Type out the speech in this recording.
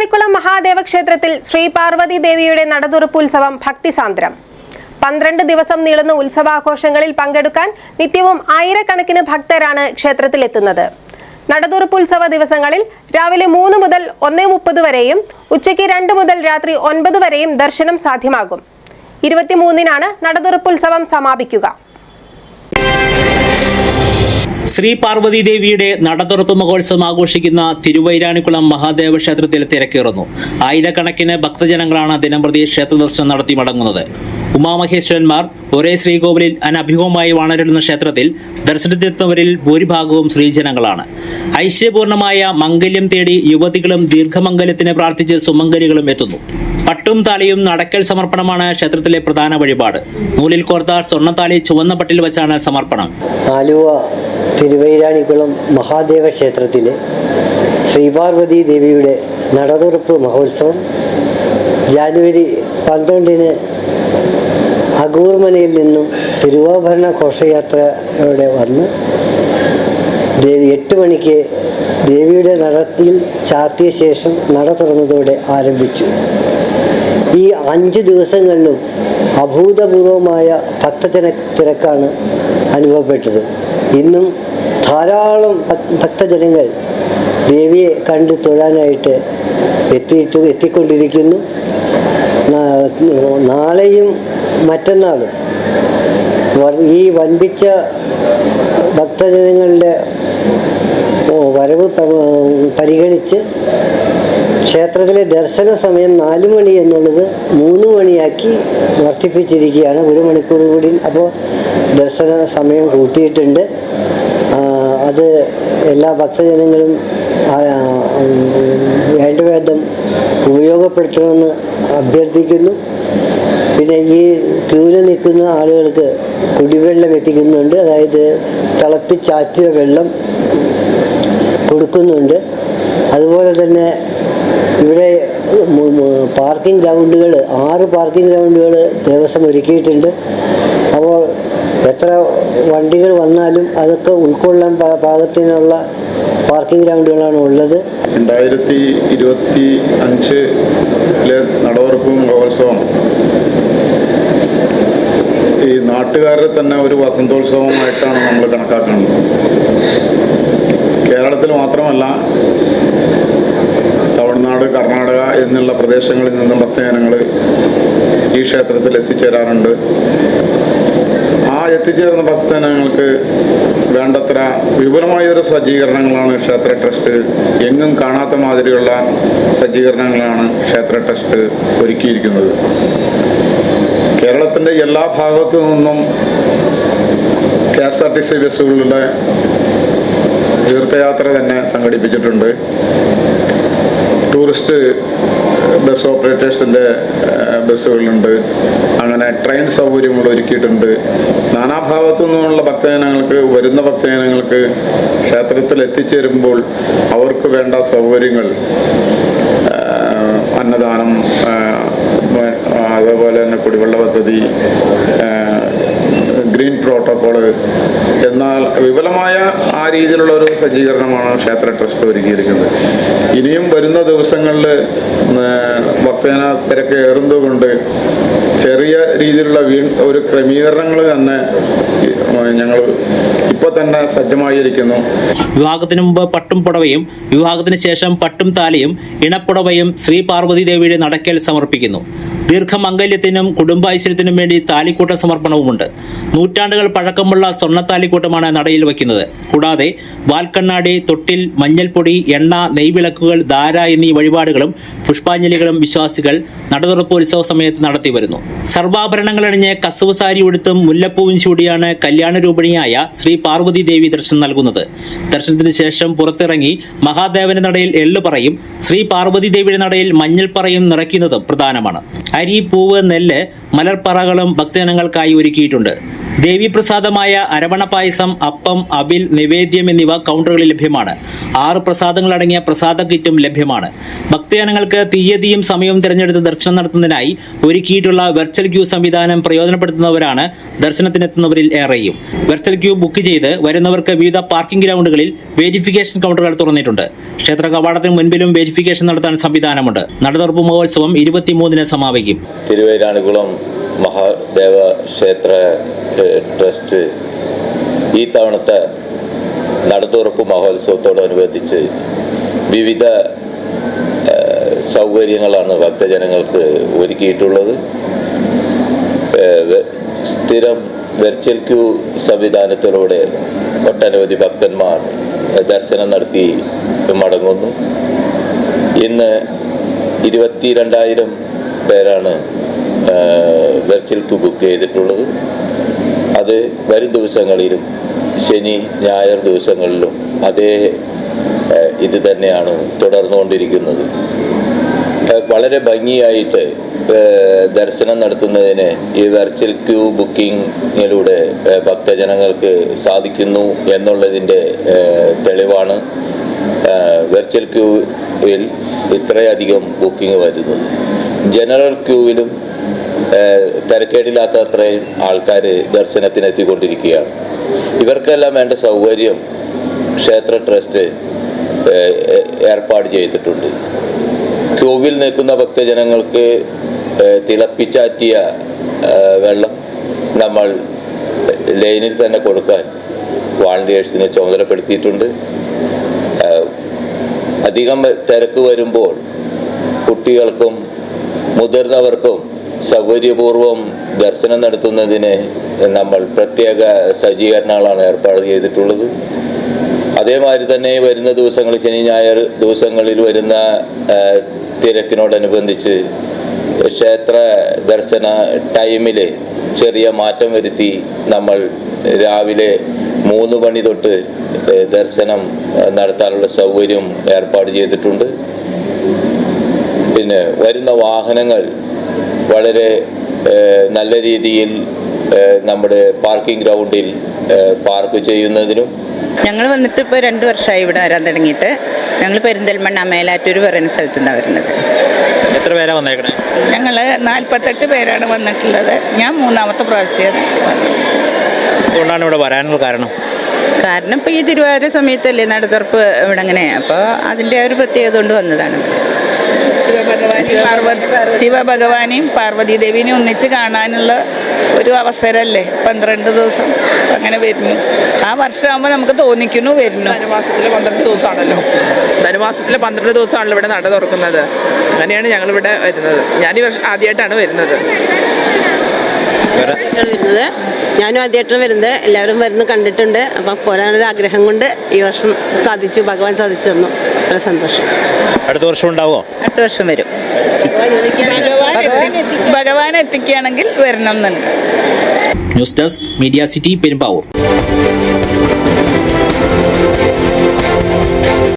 തിരുവൈരാണിക്കുളം മഹാദേവ ക്ഷേത്രത്തിൽ ശ്രീ പാർവതി ദേവിയുടെ നടതുറപ്പുത്സവം ഭക്തിസാന്ദ്രം പന്ത്രണ്ട് ദിവസം നീളുന്ന ഉത്സവാഘോഷങ്ങളിൽ പങ്കെടുക്കാൻ നിത്യവും ആയിരക്കണക്കിന് ഭക്തരാണ് ക്ഷേത്രത്തിലെത്തുന്നത്. നടതുറപ്പുത്സവ ദിവസങ്ങളിൽ രാവിലെ മൂന്ന് മുതൽ ഒന്നേ മുപ്പത് വരെയും ഉച്ചയ്ക്ക് രണ്ട് മുതൽ രാത്രി ഒൻപത് വരെയും ദർശനം സാധ്യമാകും. ഇരുപത്തിമൂന്നിനാണ് നടതുറപ്പുത്സവം സമാപിക്കുക. ശ്രീ പാർവതി ദേവിയുടെ നടതുറപ്പ് മഹോത്സവം ആഘോഷിക്കുന്ന തിരുവൈരാണിക്കുളം മഹാദേവ ക്ഷേത്രത്തിൽ തിരക്കേറുന്നു. ആയിരക്കണക്കിന് ഭക്തജനങ്ങളാണ് ദിനംപ്രതി ക്ഷേത്ര ദർശനം നടത്തി മടങ്ങുന്നത്. ഉമാമഹേശ്വരന്മാർ ഒരേ ശ്രീകോവിലിൽ അനഭിമുഖമായി വളരുന്ന ക്ഷേത്രത്തിൽ ദർശനത്തിനെത്തുന്നവരിൽ ഭൂരിഭാഗവും ശ്രീജനങ്ങളാണ്. ഐശ്വര്യപൂർണമായ മംഗല്യം തേടി യുവതികളും ദീർഘമംഗല്യത്തിന് പ്രാർത്ഥിച്ച് സുമംഗലികളും എത്തുന്നു. പട്ടും താലിയും നടക്കൽ സമർപ്പണമാണ് ക്ഷേത്രത്തിലെ പ്രധാന വഴിപാട്. നൂലിൽ കോർത്ത സ്വർണത്താലി ചുവന്ന പട്ടിൽ വെച്ചാണ് സമർപ്പണം. ആലുവ തിരുവൈരാണിക്കുളം മഹാദേവ ക്ഷേത്രത്തിലെ ശ്രീപാർവതി ദേവിയുടെ നടതുറപ്പ് മഹോത്സവം ജാനുവരി പന്ത്രണ്ടിന് അകൂർമനയിൽ നിന്നും തിരുവാഭരണ ഘോഷയാത്രയോടെ വന്ന് ദേവി എട്ട് മണിക്ക് ദേവിയുടെ നടത്തിൽ ചാത്തിയ ശേഷം നട തുറന്നതോടെ ആരംഭിച്ചു. ഈ അഞ്ച് ദിവസങ്ങളിലും അഭൂതപൂർവമായ ഭക്തജന തിരക്കാണ് അനുഭവപ്പെട്ടത്. ഇന്നും ധാരാളം ഭക്തജനങ്ങൾ ദേവിയെ കണ്ട് തൊഴാനായിട്ട് എത്തിയിട്ട് എത്തിക്കൊണ്ടിരിക്കുന്നു. നാളെയും മറ്റന്നാളും ഈ വൻപിച്ച ഭക്തജനങ്ങളുടെ വരവ് പരിഗണിച്ച് ക്ഷേത്രത്തിലെ ദർശന സമയം നാല് മണി എന്നുള്ളത് മൂന്ന് മണിയാക്കി വർദ്ധിപ്പിച്ചിരിക്കുകയാണ്. ഒരു മണിക്കൂർ കൂടി അപ്പോൾ ദർശന സമയം കൂട്ടിയിട്ടുണ്ട്. അത് എല്ലാ ഭക്തജനങ്ങളും വേണ്ടവേദം ഉപയോഗപ്പെടുത്തണമെന്ന് അഭ്യർത്ഥിക്കുന്നു. പിന്നെ ഈ ക്യൂവിൽ നിൽക്കുന്ന ആളുകൾക്ക് കുടിവെള്ളം എത്തിക്കുന്നുണ്ട്. അതായത് തിളപ്പിച്ചാറ്റിയ വെള്ളം കൊടുക്കുന്നുണ്ട്. അതുപോലെ തന്നെ ഇവിടെ പാർക്കിംഗ് ഗ്രൗണ്ടുകൾ ആറ് പാർക്കിംഗ് ഗ്രൗണ്ടുകൾ ദേവസ്വം ഒരുക്കിയിട്ടുണ്ട്. അപ്പോൾ എത്ര വണ്ടികൾ വന്നാലും അതൊക്കെ ഉൾക്കൊള്ളാൻ പാകത്തിനുള്ള പാർക്കിംഗ് ഗ്രൗണ്ടുകളാണ് ഉള്ളത്. രണ്ടായിരത്തി ഇരുപത്തി അഞ്ചിലെ നടവറപ്പ് മഹോത്സവം നാട്ടുകാരുടെ തന്നെ ഒരു വസന്തോത്സവമായിട്ടാണ് നമ്മൾ കണക്കാക്കുന്നത്. കേരളത്തിൽ മാത്രമല്ല തമിഴ്നാട് കർണാടക എന്നുള്ള പ്രദേശങ്ങളിൽ നിന്നും ഭക്തജനങ്ങൾ ഈ ക്ഷേത്രത്തിൽ എത്തിച്ചേരാറുണ്ട്. ആ എത്തിച്ചേർന്ന ഭക്തജനങ്ങൾക്ക് വേണ്ടത്ര വിപുലമായൊരു സജ്ജീകരണങ്ങളാണ് ക്ഷേത്ര ട്രസ്റ്റ്. എങ്ങും കാണാത്ത മാതിരിയുള്ള സജ്ജീകരണങ്ങളാണ് ക്ഷേത്ര ട്രസ്റ്റ് ഒരുക്കിയിരിക്കുന്നത്. കേരളത്തിന്റെ എല്ലാ ഭാഗത്തു നിന്നും K S R T C ബസ്സുകളുടെ തീർത്ഥയാത്ര തന്നെ സംഘടിപ്പിച്ചിട്ടുണ്ട്. ടൂറിസ്റ്റ് ബസ് ഓപ്പറേറ്റേഴ്സിന്റെ ബസ്സുകളുണ്ട്. അങ്ങനെ ട്രെയിൻ സൗകര്യങ്ങൾ ഒരുക്കിയിട്ടുണ്ട്. നാനാഭാഗത്തു നിന്നുള്ള ഭക്തജനങ്ങൾക്ക് വരുന്ന ഭക്തജനങ്ങൾക്ക് ക്ഷേത്രത്തിൽ എത്തിച്ചേരുമ്പോൾ അവർക്ക് വേണ്ട സൗകര്യങ്ങൾ അന്നദാനം അതേപോലെ തന്നെ കുടിവെള്ള പദ്ധതി ഗ്രീൻ പ്രോട്ടോക്കോൾ എന്നാൽ വിപുലമായ ആ രീതിയിലുള്ള ഒരു സജ്ജീകരണമാണ് ക്ഷേത്ര ട്രസ്റ്റ് ഒരുക്കിയിരിക്കുന്നത്. ഇനിയും വരുന്ന ദിവസങ്ങളിൽ ഭക്തജന തിരക്ക് ഏറുന്നതുകൊണ്ട് ചെറിയ രീതിയിലുള്ള വീ ഒരു ക്രമീകരണങ്ങൾ തന്നെ ഞങ്ങൾ ഇപ്പോൾ തന്നെ സജ്ജമായിരിക്കുന്നു. വിവാഹത്തിന് മുമ്പ് പട്ടും പുടവയും വിവാഹത്തിന് ശേഷം പട്ടും താലിയും ഇണപ്പുടവയും ശ്രീ പാർവതി ദേവിയുടെ നടക്കൽ സമർപ്പിക്കുന്നു. ദീർഘമംഗല്യത്തിനും കുടുംബ ഐശ്വര്യത്തിനും വേണ്ടി താലിക്കൂട്ട സമർപ്പണവുമുണ്ട്. നൂറ്റാണ്ടുകൾ പഴക്കമുള്ള സ്വർണത്താലിക്കൂട്ടമാണ് നടയിൽ വയ്ക്കുന്നത്. കൂടാതെ വാൽക്കണ്ണാടി തൊട്ടിൽ മഞ്ഞൾപ്പൊടി എണ്ണ നെയ്വിളക്കുകൾ ധാര എന്നീ വഴിപാടുകളും പുഷ്പാഞ്ജലികളും വിശ്വാസികൾ നടതുറപ്പോത്സവ സമയത്ത് നടത്തി വരുന്നു. സർവാഭരണങ്ങളണിഞ്ഞ് കസവ് സാരി ഉടുത്തും മുല്ലപ്പൂവും ചൂടിയാണ് കല്യാണരൂപിണിയായ ശ്രീ പാർവതി ദേവി ദർശനം നൽകുന്നത്. ദർശനത്തിന് ശേഷം പുറത്തിറങ്ങി മഹാദേവന്റെ നടയിൽ എള്ളു പറയും ശ്രീ പാർവതി ദേവിയുടെ നടയിൽ മഞ്ഞൾപ്പറയും നിറയ്ക്കുന്നതും പ്രധാനമാണ്. അരി പൂവ് നെല്ല് മലർപ്പറകളും ഭക്തജനങ്ങൾക്കായി ഒരുക്കിയിട്ടുണ്ട്. ദേവീപ്രസാദമായ അരവണ പായസം അപ്പം അവിൽ നിവേദ്യം എന്നിവ കൗണ്ടറുകളിൽ ലഭ്യമാണ്. ആറ് പ്രസാദങ്ങളടങ്ങിയ പ്രസാദ കിറ്റും ലഭ്യമാണ്. ഭക്തജനങ്ങൾക്ക് തീയതിയും സമയവും തിരഞ്ഞെടുത്ത് ദർശനം നടത്തുന്നതിനായി ഒരുക്കിയിട്ടുള്ള വെർച്വൽ ക്യൂ സംവിധാനം പ്രയോജനപ്പെടുത്തുന്നവരാണ് ദർശനത്തിനെത്തുന്നവരിൽ ഏറെയും. വെർച്വൽ ക്യൂ ബുക്ക് ചെയ്ത് വരുന്നവർക്ക് വിവിധ പാർക്കിംഗ് ഗ്രൗണ്ടുകളിൽ വേരിഫിക്കേഷൻ കൗണ്ടറുകൾ തുറന്നിട്ടുണ്ട്. ക്ഷേത്ര കവാടത്തിന് മുൻപിലും വേരിഫിക്കേഷൻ നടത്താൻ സംവിധാനമുണ്ട്. നടതുറപ്പ് മഹോത്സവം ഇരുപത്തിമൂന്നിന് സമാപിക്കും. തിരുവേരാണികുളം മഹാദേവ ക്ഷേത്ര ട്രസ്റ്റ് ഈ തവണത്തെ നടതുറപ്പ് മഹോത്സവത്തോടനുബന്ധിച്ച് വിവിധ സൗകര്യങ്ങളാണ് ഭക്തജനങ്ങൾക്ക് ഒരുക്കിയിട്ടുള്ളത്. സ്ഥിരം വെർച്വൽ ക്യൂ സംവിധാനത്തിലൂടെ ഒട്ടനവധി ഭക്തന്മാർ ദർശനം നടത്തി മടങ്ങുന്നു. ഇന്ന് ഇരുപത്തി രണ്ടായിരം പേരാണ് വെർച്വൽ ക്യൂ ബുക്ക് ചെയ്തിട്ടുള്ളത്. അത് വരും ദിവസങ്ങളിലും ശനി ഞായർ ദിവസങ്ങളിലും അതേ ഇത് തന്നെയാണ് തുടർന്നുകൊണ്ടിരിക്കുന്നത്. വളരെ ഭംഗിയായിട്ട് ദർശനം നടത്തുന്നതിന് ഈ വെർച്വൽ ക്യൂ ബുക്കിങ്ങിലൂടെ ഭക്തജനങ്ങൾക്ക് സാധിക്കുന്നു എന്നുള്ളതിന്റെ തെളിവാണ് വെർച്വൽ ക്യൂവിൽ ഇത്രയധികം ബുക്കിംഗ് വരുന്നത്. ജനറൽ ക്യൂവിലും തിരക്കേടില്ലാത്ത അത്രയും ആൾക്കാർ ദർശനത്തിനെത്തിക്കൊണ്ടിരിക്കുകയാണ്. ഇവർക്കെല്ലാം വേണ്ട സൗകര്യം ക്ഷേത്ര ട്രസ്റ്റ് ഏർപ്പാട് ചെയ്തിട്ടുണ്ട്. ക്യൂവിൽ നിൽക്കുന്ന ഭക്തജനങ്ങൾക്ക് തിളപ്പിച്ചാറ്റിയ വെള്ളം നമ്മൾ ലൈനിൽ തന്നെ കൊടുക്കാൻ വാളണ്ടിയേഴ്സിനെ ചുമതലപ്പെടുത്തിയിട്ടുണ്ട്. അധികം തിരക്ക് വരുമ്പോൾ കുട്ടികൾക്കും മുതിർന്നവർക്കും സൗകര്യപൂർവം ദർശനം നടത്തുന്നതിന് നമ്മൾ പ്രത്യേക സജ്ജീകരണങ്ങളാണ് ഏർപ്പാട് ചെയ്തിട്ടുള്ളത്. അതേമാതിരി തന്നെ വരുന്ന ദിവസങ്ങൾ ശനി ഞായർ ദിവസങ്ങളിൽ വരുന്ന തിരക്കിനോടനുബന്ധിച്ച് ക്ഷേത്ര ദർശന ടൈമിൽ ചെറിയ മാറ്റം വരുത്തി നമ്മൾ രാവിലെ മൂന്ന് മണി തൊട്ട് ദർശനം നടത്താനുള്ള സൗകര്യം ഏർപ്പാട് ചെയ്തിട്ടുണ്ട്. പിന്നെ വരുന്ന വാഹനങ്ങൾ വളരെ നല്ല രീതിയിൽ നമ്മുടെ പാർക്കിംഗ് ഗ്രൗണ്ടിൽ പാർക്ക് ചെയ്യുന്നതിനും ഞങ്ങൾ വന്നിട്ട് ഇപ്പോൾ രണ്ട് വർഷമായി ഇവിടെ വരാൻ തുടങ്ങിയിട്ട്. ഞങ്ങൾ പെരിന്തൽമണ്ണ മേലാറ്റൂർ പറയുന്ന സ്ഥലത്തു നിന്നാണ് വരുന്നത്. എത്ര പേരാ വന്നേക്കണേ? ഞങ്ങൾ നാൽപ്പത്തെട്ട് പേരാണ് വന്നിട്ടുള്ളത്. ഞാൻ മൂന്നാമത്തെ പ്രാവശ്യമാണ് അതുകൊണ്ടാണ് ഇവിടെ വരാനുള്ള കാരണം. കാരണം ഇപ്പോൾ ഈ തിരുവാതിര സമയത്തല്ലേ നടത്തുറപ്പ് ഇവിടെ അങ്ങനെ. അപ്പോൾ അതിന്റെ ആ ഒരു പ്രത്യേകത കൊണ്ട് വന്നതാണ് ശിവഭഗവാനെയും പാർവതി ദേവിനെയും ഒന്നിച്ച് കാണാനുള്ള ഒരു അവസരമല്ലേ? പന്ത്രണ്ട് ദിവസം അങ്ങനെ വരുന്നു. ആ വർഷമാകുമ്പോൾ നമുക്ക് തോന്നിക്കുന്നു വരുന്നു. ധനുമാസത്തിൽ പന്ത്രണ്ട് ദിവസമാണല്ലോ. ധനുമാസത്തിൽ പന്ത്രണ്ട് ദിവസമാണല്ലോ ഇവിടെ നട തുറക്കുന്നത്. അങ്ങനെയാണ് ഞങ്ങൾ ഇവിടെ വരുന്നത്. ഞാൻ ഈ വർഷം ആദ്യമായിട്ടാണ് വരുന്നത്. വരുന്നത്. ഞാനും ആദ്യമായിട്ടാണ് വരുന്നത്. എല്ലാവരും വരുന്നത് കണ്ടിട്ടുണ്ട്. അപ്പം പോരാനൊരു ആഗ്രഹം കൊണ്ട് ഈ വർഷം സാധിച്ചു. ഭഗവാൻ സാധിച്ചു തന്നു. സന്തോഷം. അടുത്ത വർഷം ഉണ്ടാവോ? അടുത്ത വർഷം വരും. ഭഗവാൻ എത്തിക്കുകയാണെങ്കിൽ വരണം എന്നുണ്ട്. News desk media city Perumbavoor.